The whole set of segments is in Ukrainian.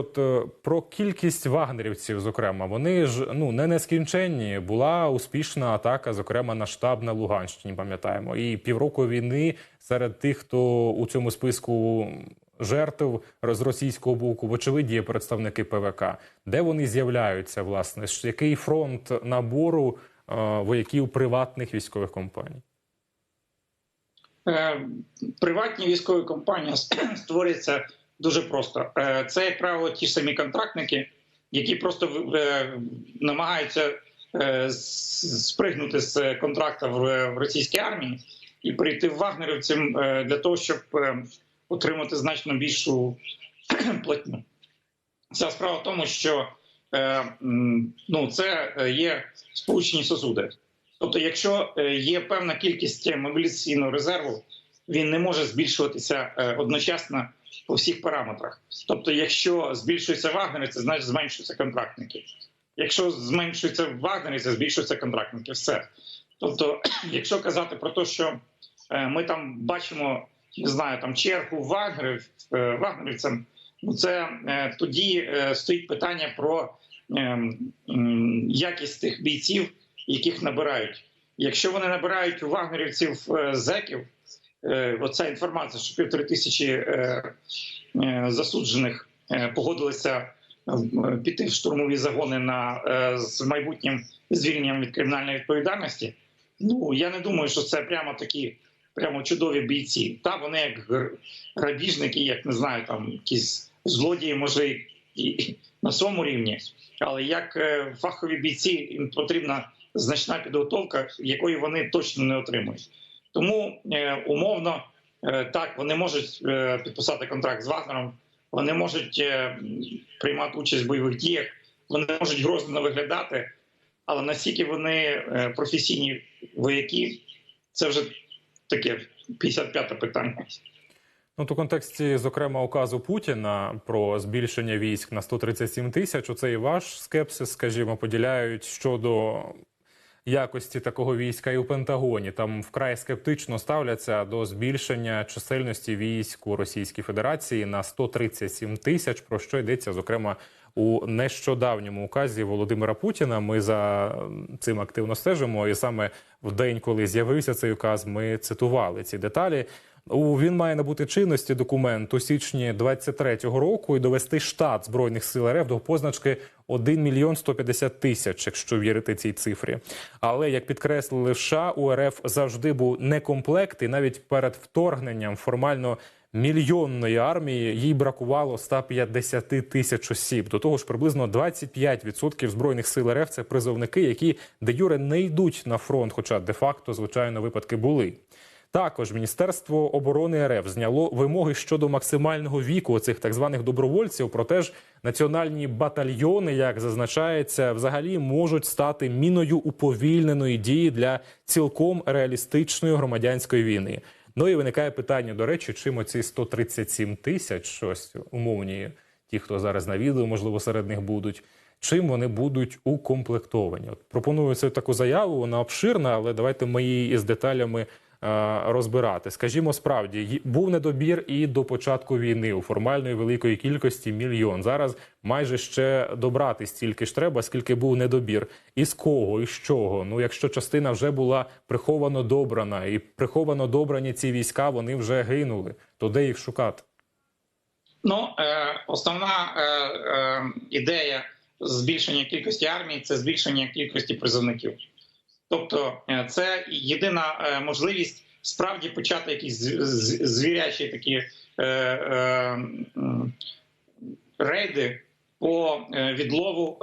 От е, про кількість вагнерівців, зокрема, вони ж ну не нескінченні. Була успішна атака, зокрема на штаб на Луганщині. Пам'ятаємо, і півроку війни серед тих, хто у цьому списку жертв з російського боку, вочевидь, є представники ПВК. Де вони з'являються, власне? Який фронт набору е, вояків приватних військових компаній? Е, Приватні військові компанії створюються дуже просто. Е, Це, як правило, ті ж самі контрактники, які просто е, намагаються е, спригнути з контракта в російській армії і прийти в вагнерівцям для того, щоб отримати значно більшу платню. Вся справа в тому, що ну, це є сполучені сосуди. Тобто, якщо є певна кількість мобілізаційного резерву, він не може збільшуватися е, одночасно по всіх параметрах. Тобто, якщо збільшується вагнери, це значить зменшуються контрактники. Якщо зменшується вагнери, це збільшуються контрактники. Все. Тобто, якщо казати про те, що е, ми там бачимо, не знаю, там чергу вагнерів, е, вагнерівцям, ну це тоді стоїть питання про якість тих бійців, яких набирають. Якщо вони набирають у вагнерівців зеків, оця інформація, що півтори тисячі е, е, засуджених е, погодилися е, піти в штурмові загони на е, з майбутнім звільненням від кримінальної відповідальності. Ну я не думаю, що це прямо такі прямо чудові бійці. Та вони як гр- грабіжники, як не знаю, там якісь злодії, може і, на своєму рівні, але як е, фахові бійці їм потрібна значна підготовка, якої вони точно не отримують. Тому е, умовно е, так вони можуть е, підписати контракт з Вагнером, вони можуть приймати участь в бойових діях, вони можуть грозно виглядати, але наскільки вони професійні вояки, це вже таке 55-те питання. Ну, в контексті, зокрема, указу Путіна про збільшення військ на 137 тисяч, оцей ваш скепсис, скажімо, поділяють щодо якості такого війська і у Пентагоні. Там вкрай скептично ставляться до збільшення чисельності військ у Російській Федерації на 137 тисяч, про що йдеться, зокрема. У нещодавньому указі Володимира Путіна ми за цим активно стежимо, і саме в день, коли з'явився цей указ, ми цитували ці деталі. Він має набути чинності документ у січні 23-го року і довести штат збройних сил РФ до позначки 1 мільйон 150 тисяч, якщо вірити цій цифрі. Але як підкреслили США, у РФ завжди був некомплект, і навіть перед вторгненням формально мільйонної армії їй бракувало 150 тисяч осіб. До того ж, приблизно 25% збройних сил РФ – це призовники, які де юре не йдуть на фронт, хоча де-факто, звичайно, випадки були. Також Міністерство оборони РФ зняло вимоги щодо максимального віку цих так званих добровольців. Проте ж національні батальйони, як зазначається, взагалі можуть стати міною уповільненої дії для цілком реалістичної громадянської війни. Ну і виникає питання, до речі, чим оці 137 тисяч, щось умовні, ті, хто зараз на відео, можливо, серед них будуть. Чим вони будуть укомплектовані? От пропоную цю таку заяву, вона обширна, але давайте ми її із деталями розбирати. Скажімо, справді був недобір і до початку війни у формальної великої кількості мільйон. Зараз майже ще добрати стільки ж треба, скільки був недобір. І з кого, і з чого? Ну, якщо частина вже була приховано добрана, і приховано добрані ці війська, вони вже гинули, то де їх шукати? Ну, е, основна е, е, ідея збільшення кількості армії це збільшення кількості призовників. Тобто, е, це єдина е, можливість справді почати якісь звірячі такі е, е, рейди по е, відлову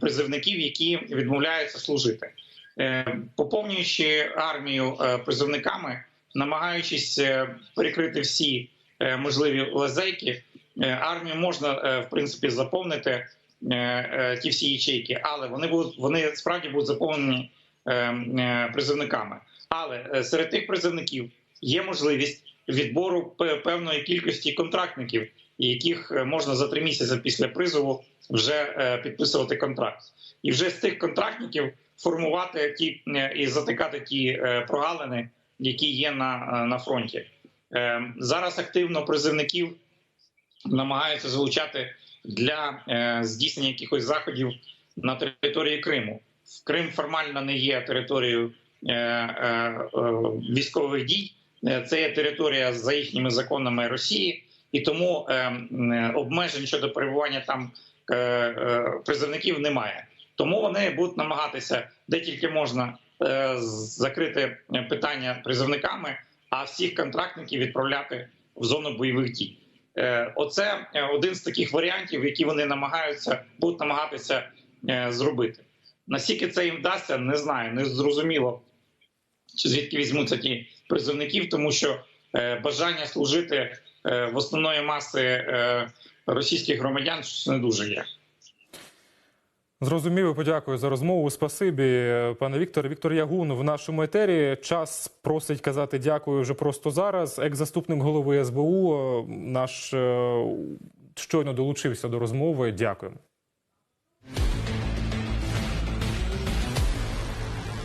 призовників, які відмовляються служити, поповнюючи армію призовниками, намагаючись перекрити всі можливі лазейки, армію можна в принципі заповнити ті всі ячейки, але вони будуть вони справді будуть заповнені призовниками. Але е, серед тих призовників є можливість відбору певної кількості контрактників, яких е, можна за три місяці після призову вже е, підписувати контракт, і вже з тих контрактників формувати ті е, і затикати ті е, прогалини, які є на, е, на фронті. Е, Зараз активно призивників намагаються залучати для е, здійснення якихось заходів на території Криму. Крим формально не є територією е, е, е, військових дій. Це є територія за їхніми законами Росії, і тому обмежень щодо перебування там призовників немає. Тому вони будуть намагатися де тільки можна закрити питання призовниками, а всіх контрактників відправляти в зону бойових дій. Оце один з таких варіантів, які вони намагаються будуть намагатися зробити. Наскільки це їм вдасться, не знаю, не зрозуміло, чи звідки візьмуться ті призовників, тому що е, бажання служити е, в основної маси е, російських громадян не дуже є. Зрозуміло, подякую за розмову. Спасибі, пане Вікторе. Віктор Ягун в нашому етері. Час просить казати дякую вже просто зараз. Екс-заступник голови СБУ наш е, щойно долучився до розмови. Дякуємо.